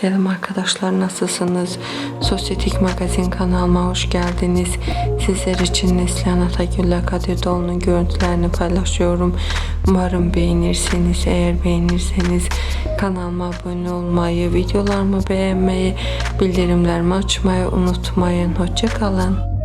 Selam arkadaşlar nasılsınız? Sosyetik Magazin kanalıma hoş geldiniz. Sizler için Neslihan Atagül'le Kadir Doğulu'nun görüntülerini paylaşıyorum. Umarım beğenirsiniz. Eğer beğenirseniz kanalıma abone olmayı, videolarımı beğenmeyi, bildirimlerimi açmayı unutmayın. Hoşçakalın.